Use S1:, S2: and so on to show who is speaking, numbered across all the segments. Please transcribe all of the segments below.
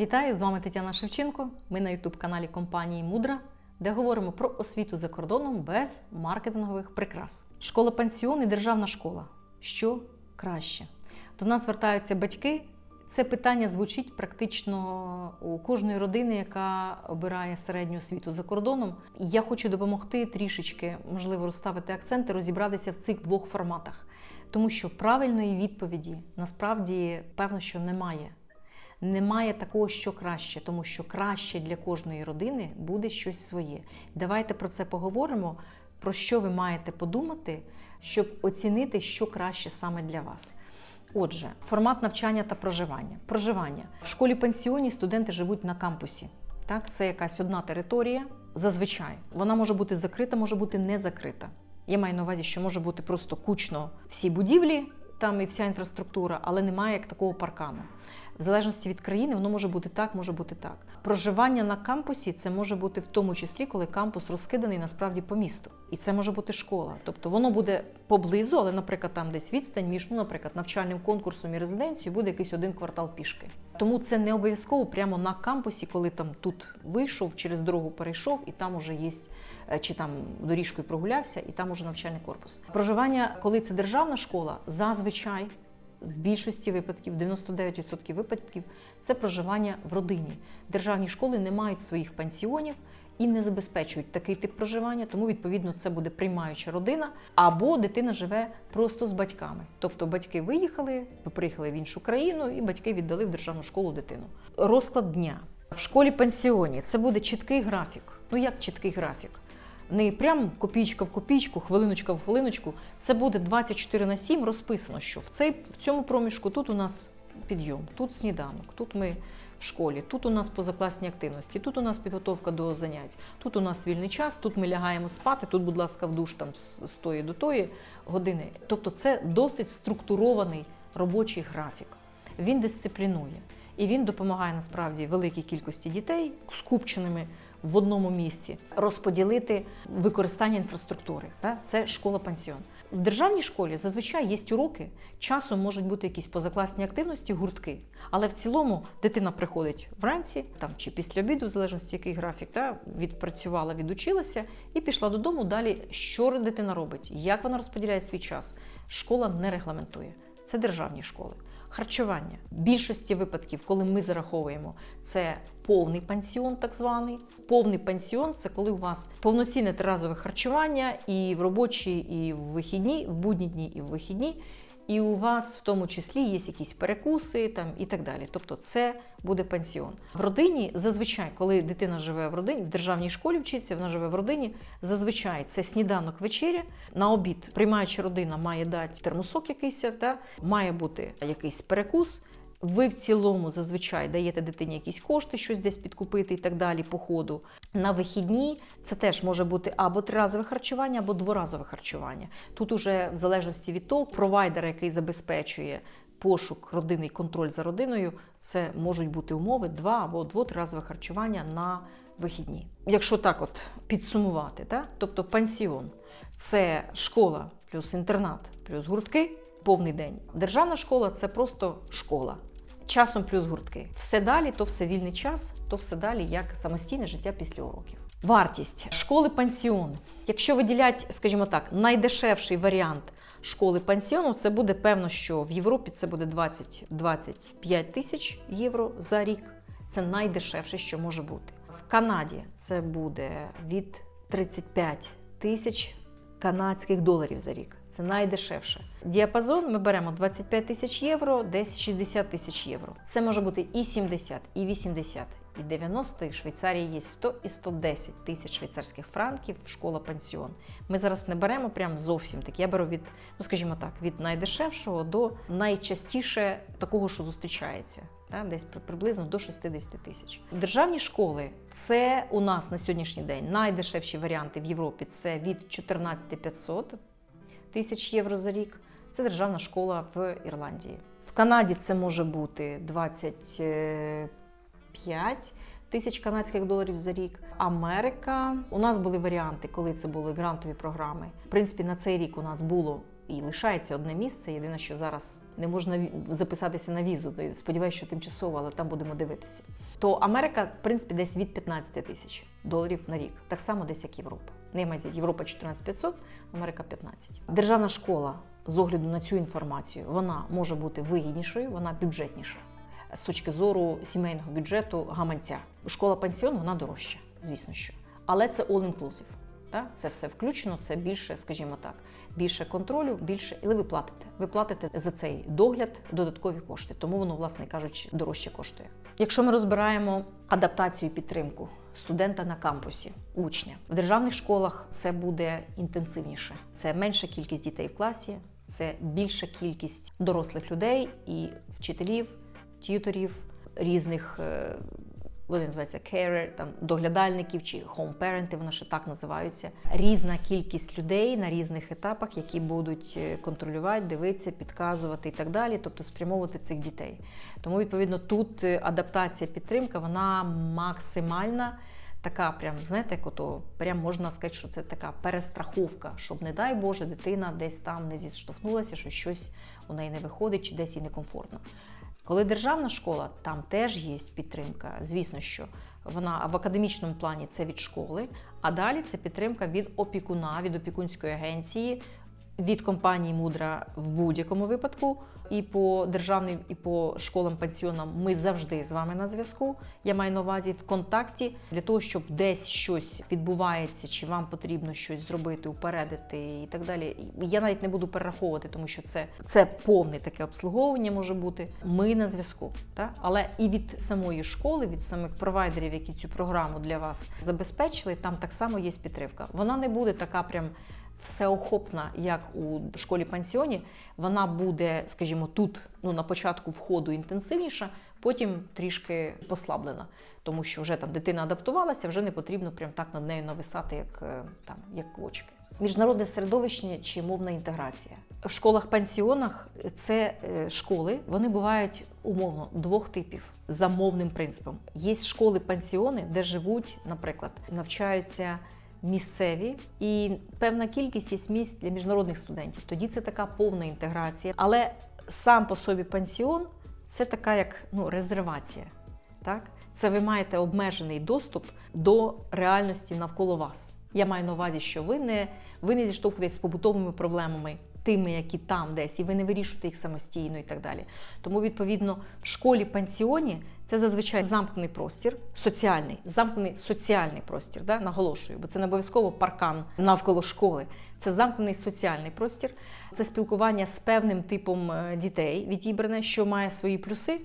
S1: Вітаю! З вами Тетяна Шевченко. Ми на ютуб-каналі компанії Мудра, де говоримо про освіту за кордоном без маркетингових прикрас. Школа пансіон і державна школа. Що краще? До нас звертаються батьки. Це питання звучить практично у кожної родини, яка обирає середню освіту за кордоном. Я хочу допомогти трішечки, можливо, розставити акценти, розібратися в цих двох форматах. Тому що правильної відповіді насправді певно, що немає. Немає такого, що краще, тому що краще для кожної родини буде щось своє. Давайте про це поговоримо. Про що ви маєте подумати, щоб оцінити, що краще саме для вас. Отже, формат навчання та проживання. Проживання в школі пансіоні студенти живуть на кампусі. Так, це якась одна територія. Зазвичай вона може бути закрита, може бути не закрита. Я маю на увазі, що може бути просто кучно всі будівлі, там і вся інфраструктура, але немає як такого паркану. В залежності від країни воно може бути так, може бути так. Проживання на кампусі це може бути в тому числі, коли кампус розкиданий насправді по місту. І це може бути школа. Тобто воно буде поблизу, але, наприклад, там десь відстань між, ну, наприклад, навчальним конкурсом і резиденцією буде якийсь один квартал пішки. Тому це не обов'язково прямо на кампусі, коли там тут вийшов, через дорогу перейшов, і там уже є, е, чи там доріжкою прогулявся, і там уже навчальний корпус. Проживання, коли це державна школа, зазвичай. В більшості випадків, 99% випадків, це проживання в родині. Державні школи не мають своїх пансіонів і не забезпечують такий тип проживання, тому відповідно це буде приймаюча родина, або дитина живе просто з батьками. Тобто батьки виїхали, приїхали в іншу країну, і батьки віддали в державну школу дитину. Розклад дня в школі пансіоні це буде чіткий графік. Ну як чіткий графік? Не прям копійка в копійку, хвилиночка в хвилиночку. Це буде 24 на 7 розписано, що в цей в цьому проміжку тут у нас підйом, тут сніданок, тут ми в школі, тут у нас позакласні активності, тут у нас підготовка до занять, тут у нас вільний час, тут ми лягаємо спати, тут, будь ласка, в душ там з тої до тої години. Тобто, це досить структурований робочий графік. Він дисциплінує. І він допомагає насправді великій кількості дітей скупченими в одному місці розподілити використання інфраструктури. Це школа-пансіон. В державній школі зазвичай є уроки, часом можуть бути якісь позакласні активності, гуртки. Але в цілому дитина приходить вранці там, чи після обіду, в залежності який графік, та, відпрацювала, відучилася і пішла додому. Далі що дитина робить, як вона розподіляє свій час. Школа не регламентує. Це державні школи. Харчування в більшості випадків, коли ми зараховуємо, це повний пансіон, так званий. Повний пансіон це коли у вас повноцінне триразове харчування і в робочі, і в вихідні, в будні дні, і в вихідні. І у вас в тому числі є якісь перекуси там і так далі. Тобто, це буде пансіон. В родині зазвичай, коли дитина живе в родині, в державній школі вчиться, вона живе в родині. Зазвичай це сніданок вечеря. На обід приймаюча родина має дати термосок якийсь, та має бути якийсь перекус. Ви в цілому зазвичай даєте дитині якісь кошти, щось десь підкупити і так далі по ходу. На вихідні це теж може бути або триразове харчування, або дворазове харчування. Тут уже в залежності від того, провайдера, який забезпечує пошук родини і контроль за родиною, це можуть бути умови два або двотриразове харчування на вихідні. Якщо так от підсумувати, так? тобто пансіон це школа плюс інтернат, плюс гуртки. Повний день. Державна школа це просто школа. Часом плюс гуртки. Все далі, то все вільний час, то все далі як самостійне життя після уроків. Вартість школи пансіон. Якщо виділять, скажімо так, найдешевший варіант школи пансіону, це буде певно, що в Європі це буде 20-25 тисяч євро за рік. Це найдешевше, що може бути. В Канаді це буде від 35 тисяч канадських доларів за рік. Це найдешевше. Діапазон ми беремо 25 тисяч євро, десь 60 тисяч євро. Це може бути і 70, і 80, і 90, і в Швейцарії є 100 і 110 тисяч швейцарських франків, школа пансіон. Ми зараз не беремо прям зовсім так. Я беру від, ну скажімо так, від найдешевшого до найчастіше такого, що зустрічається. Та, десь приблизно до 60 тисяч. Державні школи це у нас на сьогоднішній день найдешевші варіанти в Європі. Це від 14 500 тисяч євро за рік. Це державна школа в Ірландії. В Канаді це може бути 25 тисяч канадських доларів за рік. Америка. У нас були варіанти, коли це були грантові програми. В принципі, на цей рік у нас було і лишається одне місце. Єдине, що зараз не можна записатися на візу. Сподіваюся, що тимчасово, але там будемо дивитися. То Америка, в принципі, десь від 15 тисяч доларів на рік, так само десь як Європа. Має Європа 14 500, Америка 15. Державна школа з огляду на цю інформацію вона може бути вигіднішою, вона бюджетніша з точки зору сімейного бюджету гаманця. Школа пансіон вона дорожча, звісно що. Але це all inclusive. Так? Це все включено, це більше, скажімо так, більше контролю, більше, але ви платите. Ви платите за цей догляд додаткові кошти, тому воно, власне кажучи, дорожче коштує. Якщо ми розбираємо адаптацію і підтримку студента на кампусі, учня в державних школах це буде інтенсивніше. Це менша кількість дітей в класі, це більша кількість дорослих людей і вчителів, т'юторів різних. Вони називаються carer, там доглядальників чи home-parenti, вони ще так називаються. Різна кількість людей на різних етапах, які будуть е, контролювати, дивитися, підказувати і так далі, тобто спрямовувати цих дітей. Тому, відповідно, тут е, адаптація, підтримка, вона максимальна. Така, прям, знаєте, як ото, прям можна сказати, що це така перестраховка, щоб, не дай Боже, дитина десь там не зіштовхнулася, що щось у неї не виходить чи десь їй некомфортно. Коли державна школа, там теж є підтримка. Звісно, що вона в академічному плані це від школи, а далі це підтримка від опікуна, від опікунської агенції, від компанії Мудра в будь-якому випадку. І по державним, і по школам пансіонам ми завжди з вами на зв'язку. Я маю на увазі в контакті для того, щоб десь щось відбувається, чи вам потрібно щось зробити, упередити і так далі. Я навіть не буду перераховувати, тому що це, це повне таке обслуговування може бути. Ми на зв'язку. Але і від самої школи, від самих провайдерів, які цю програму для вас забезпечили, там так само є підтримка. Вона не буде така прям всеохопна, як у школі пансіоні, вона буде, скажімо, тут ну, на початку входу інтенсивніша, потім трішки послаблена, тому що вже там дитина адаптувалася, вже не потрібно прям так над нею нависати, як е, там як квочки. Міжнародне середовище чи мовна інтеграція в школах-пансіонах це е, школи, вони бувають умовно двох типів за мовним принципом. Є школи-пансіони, де живуть, наприклад, навчаються місцеві і певна кількість є місць для міжнародних студентів. Тоді це така повна інтеграція. Але сам по собі пансіон це така як ну, резервація. Так? Це ви маєте обмежений доступ до реальності навколо вас. Я маю на увазі, що ви не, ви не зіштовхуєтесь з побутовими проблемами, тими, які там десь, і ви не вирішуєте їх самостійно і так далі. Тому, відповідно, в школі пансіоні це зазвичай замкнений простір, соціальний, замкнений соціальний простір, да? наголошую, бо це не обов'язково паркан навколо школи. Це замкнений соціальний простір, це спілкування з певним типом е, дітей відібране, що має свої плюси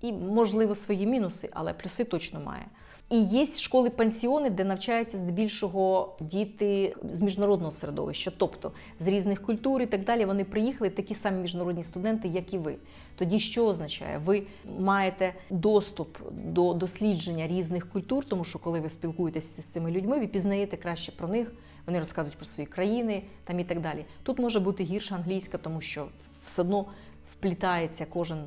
S1: і, можливо, свої мінуси, але плюси точно має. І є школи-пансіони, де навчаються здебільшого діти з міжнародного середовища, тобто з різних культур і так далі. Вони приїхали такі самі міжнародні студенти, як і ви. Тоді що означає? Ви маєте доступ до дослідження різних культур, тому що коли ви спілкуєтеся з цими людьми, ви пізнаєте краще про них. Вони розказують про свої країни там і так далі. Тут може бути гірша англійська, тому що все одно вплітається, кожен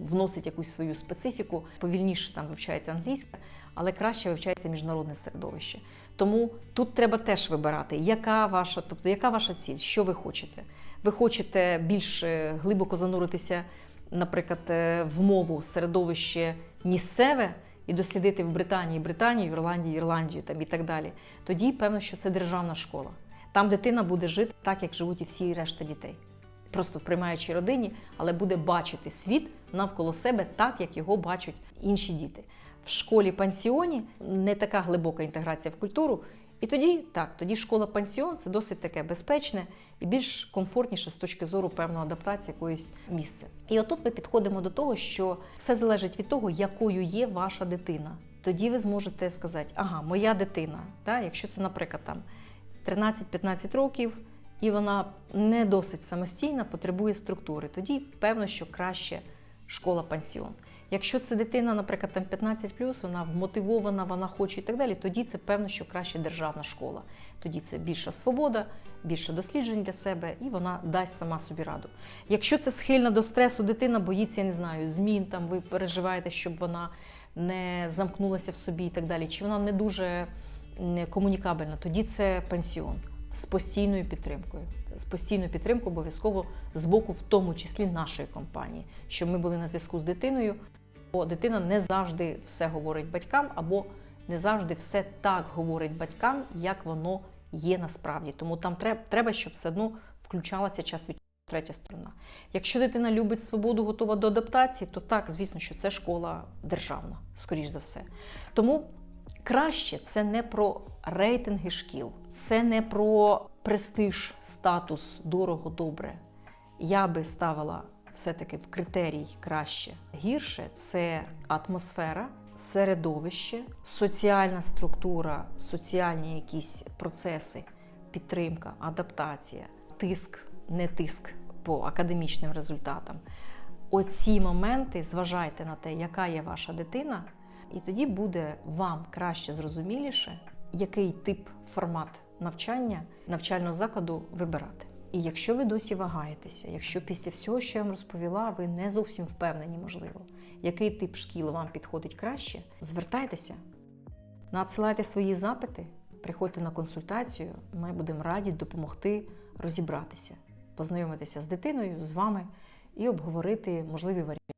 S1: вносить якусь свою специфіку, повільніше там вивчається англійська, але краще вивчається міжнародне середовище. Тому тут треба теж вибирати, яка ваша, тобто яка ваша ціль, що ви хочете. Ви хочете більш е, глибоко зануритися, наприклад, е, в мову середовище місцеве. І дослідити в Британії, Британію, в Ірландії, Ірландію там і так далі. Тоді певно, що це державна школа. Там дитина буде жити так, як живуть і всі решта дітей просто в приймаючій родині, але буде бачити світ навколо себе так, як його бачать інші діти. В школі пансіоні не така глибока інтеграція в культуру. І тоді так, тоді школа-пансіон це досить таке безпечне і більш комфортніше з точки зору певної адаптації якоїсь місця. І отут ми підходимо до того, що все залежить від того, якою є ваша дитина. Тоді ви зможете сказати, ага, моя дитина, так, якщо це, наприклад, там 13-15 років і вона не досить самостійна, потребує структури. Тоді певно, що краще школа-пансіон. Якщо це дитина, наприклад, там 15 вона вмотивована, вона хоче і так далі, тоді це певно, що краще державна школа. Тоді це більша свобода, більше досліджень для себе, і вона дасть сама собі раду. Якщо це схильна до стресу, дитина боїться, я не знаю, змін, там ви переживаєте, щоб вона не замкнулася в собі і так далі, чи вона не дуже комунікабельна, тоді це пансіон з постійною підтримкою. з постійною підтримкою обов'язково з боку, в тому числі нашої компанії, щоб ми були на зв'язку з дитиною. Бо дитина не завжди все говорить батькам, або не завжди все так говорить батькам, як воно є насправді. Тому там треба, щоб все одно включалася час від третя сторона. Якщо дитина любить свободу, готова до адаптації, то так, звісно, що це школа державна, скоріш за все. Тому краще це не про рейтинги шкіл, це не про престиж, статус, дорого, добре. Я би ставила все-таки в критерій краще. Гірше це атмосфера, середовище, соціальна структура, соціальні якісь процеси, підтримка, адаптація, тиск, не тиск по академічним результатам. Оці моменти зважайте на те, яка є ваша дитина, і тоді буде вам краще зрозуміліше, який тип формат навчання навчального закладу вибирати. І якщо ви досі вагаєтеся, якщо після всього, що я вам розповіла, ви не зовсім впевнені, можливо, який тип шкіл вам підходить краще, звертайтеся, надсилайте свої запити, приходьте на консультацію. Ми будемо раді допомогти розібратися, познайомитися з дитиною, з вами і обговорити можливі варіанти.